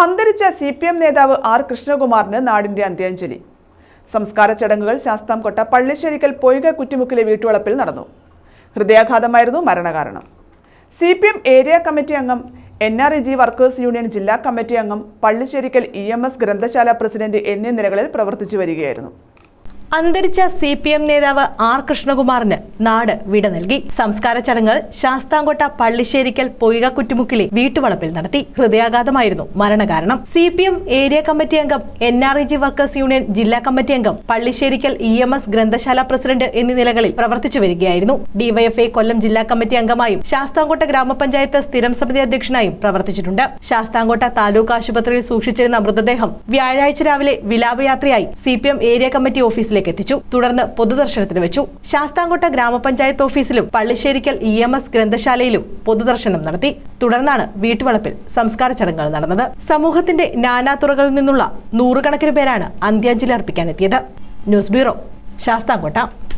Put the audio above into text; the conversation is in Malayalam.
അന്തരിച്ച സി പി എം നേതാവ് ആർ കൃഷ്ണകുമാറിന് നാടിന്റെ അന്ത്യാഞ്ജലി. സംസ്കാര ചടങ്ങുകൾ ശാസ്താംകോട്ട പള്ളിശ്ശേരിക്കൽ പൊയ്ക കുറ്റിമുക്കിലെ വീട്ടുവളപ്പിൽ നടന്നു. ഹൃദയാഘാതമായിരുന്നു മരണകാരണം. C P M area committee അംഗം N R E G workers union ജില്ലാ കമ്മിറ്റി അംഗം പള്ളിശ്ശേരിക്കൽ ഇ എം എസ് ഗ്രന്ഥശാല പ്രസിഡന്റ് എന്നീ നിലകളിൽ പ്രവർത്തിച്ചു വരികയായിരുന്നു. അന്തരിച്ച സി പി എം നേതാവ് ആർ കൃഷ്ണകുമാറിന് നാട് വിട നൽകി. സംസ്കാര ചടങ്ങുകൾ ശാസ്താംകോട്ട പള്ളിശ്ശേരിക്കൽ പൊയ്ക കുറ്റുമുക്കിലെ വീട്ടുവളപ്പിൽ നടത്തി. ഹൃദയാഘാതമായിരുന്നു മരണകാരണം. C P M area committee അംഗം N R E G workers union ജില്ലാ കമ്മിറ്റി അംഗം പള്ളിശ്ശേരിക്കൽ ഇ എം എസ് ഗ്രന്ഥശാല പ്രസിഡന്റ് എന്നീ നിലകളിൽ പ്രവർത്തിച്ചു വരികയായിരുന്നു. ഡിവൈഎഫ്ഐ കൊല്ലം ജില്ലാ കമ്മിറ്റി അംഗമായും ശാസ്താംകോട്ട ഗ്രാമപഞ്ചായത്ത് സ്ഥിരം സമിതി അധ്യക്ഷനായും പ്രവർത്തിച്ചിട്ടുണ്ട്. ശാസ്താംകോട്ട താലൂക്ക് ആശുപത്രിയിൽ സൂക്ഷിച്ചിരുന്ന മൃതദേഹം വ്യാഴാഴ്ച രാവിലെ വിലാപയാത്രയായി സി ഏരിയ കമ്മിറ്റി ഓഫീസിലേക്ക് എത്തിച്ചു. തുടർന്ന് പൊതുദർശനത്തിന് വെച്ചു. ശാസ്താംകോട്ട ഗ്രാമപഞ്ചായത്ത് ഓഫീസിലും പള്ളിശ്ശേരിക്കൽ ഇ എം എസ് ഗ്രന്ഥശാലയിലും പൊതുദർശനം നടത്തി. തുടർന്നാണ് വീട്ടുവളപ്പിൽ സംസ്കാര ചടങ്ങുകൾ നടന്നത്. സമൂഹത്തിന്റെ നാനാതുറകളിൽ നിന്നുള്ള നൂറുകണക്കിന് പേരാണ് അന്ത്യാഞ്ജലി അർപ്പിക്കാനെത്തിയത്. News bureau Sasthamkotta.